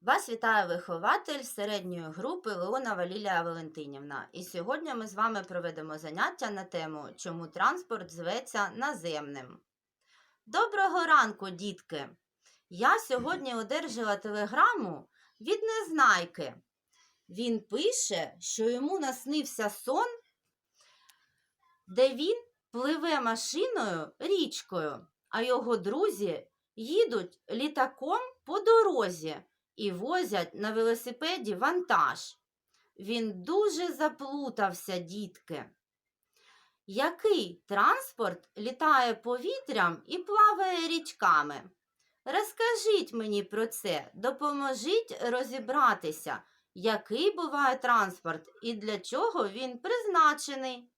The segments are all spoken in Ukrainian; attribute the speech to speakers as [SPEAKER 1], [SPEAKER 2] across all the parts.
[SPEAKER 1] Вас вітає вихователь середньої групи Леонова Лілія Валентинівна. І сьогодні ми з вами проведемо заняття на тему Чому транспорт зветься наземним. Доброго ранку, дітки! Я сьогодні одержала телеграму від Незнайки. Він пише, що йому наснився сон, де він пливе машиною річкою, а його друзі їдуть літаком по дорозі і возять на велосипеді вантаж. Він дуже заплутався, дітки. Який транспорт літає повітрям і плаває річками? Розкажіть мені про це, допоможіть розібратися, який буває транспорт і для чого він призначений.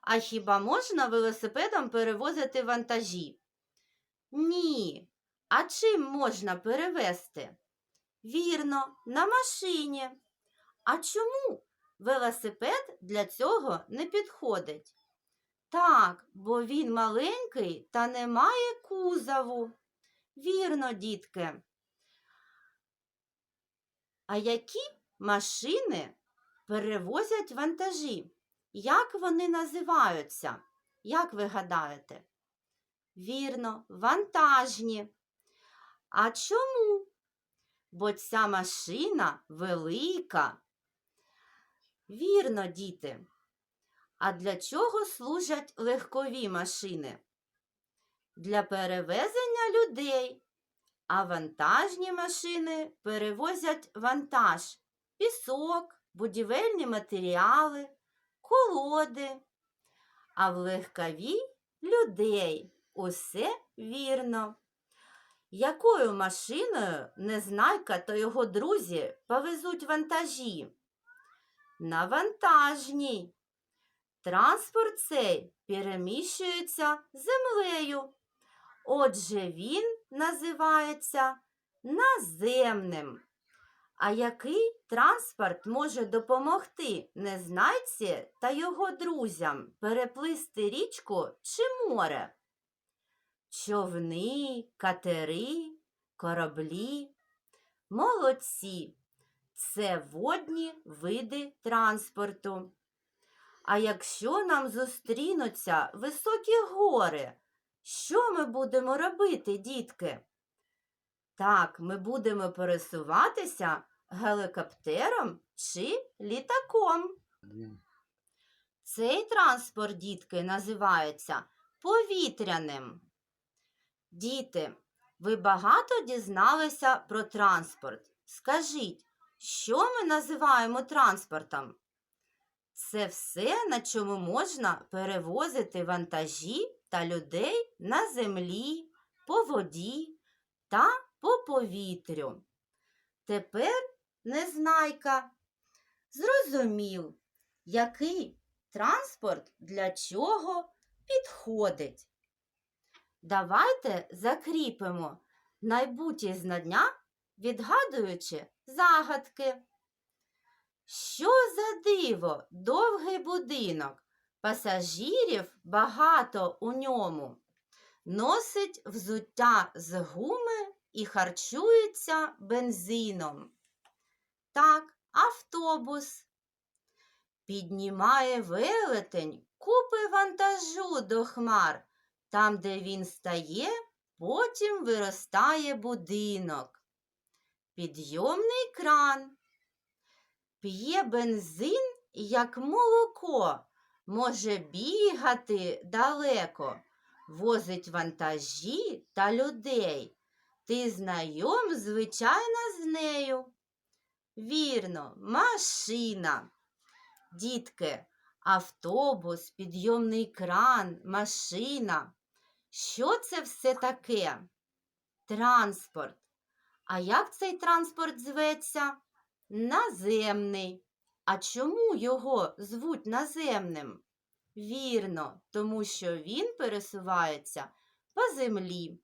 [SPEAKER 1] А хіба можна велосипедом перевозити вантажі? Ні. А чим можна перевезти? Вірно, на машині. А чому велосипед для цього не підходить? Так, бо він маленький та не має кузову. Вірно, дітки. А які машини перевозять вантажі? Як вони називаються? Як ви гадаєте? Вірно, вантажні. А чому? Бо ця машина велика. Вірно, діти. А для чого служать легкові машини? Для перевезення людей. А вантажні машини перевозять вантаж, пісок, будівельні матеріали, колоди. А в легковій людей. Усе вірно. Якою машиною Незнайка та його друзі повезуть вантажі? На вантажній. Транспорт цей переміщується землею. Отже, він називається наземним. А який транспорт може допомогти Незнайці та його друзям переплисти річку чи море? Човни, катери, кораблі. Молодці. Це водні види транспорту. А якщо нам зустрінуться високі гори, що ми будемо робити, дітки? Так, ми будемо пересуватися гелікоптером чи літаком. Цей транспорт, дітки, називається повітряним. Діти, ви багато дізналися про транспорт. Скажіть, що ми називаємо транспортом? Це все, на чому можна перевозити вантажі та людей на землі, по воді та по повітрю. Тепер незнайка зрозумів, який транспорт для чого підходить. Давайте закріпимо найбуті знання, відгадуючи загадки. Що за диво, довгий будинок, пасажирів багато у ньому, носить взуття з гуми і харчується бензином. Так, автобус. Піднімає велетень купи вантажу до хмар. Там, де він стає, потім виростає будинок. Підйомний кран. П'є бензин, як молоко, може бігати далеко, возить вантажі та людей. Ти знайом, звичайно, з нею. Вірно, машина. Дітки, автобус, підйомний кран, машина. Що це все таке? Транспорт. А як цей транспорт зветься? Наземний. А чому його звуть наземним? Вірно, тому що він пересувається по землі.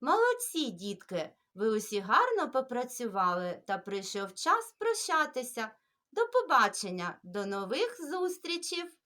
[SPEAKER 1] Молодці, дітки, ви усі гарно попрацювали та прийшов час прощатися. До побачення, до нових зустрічів!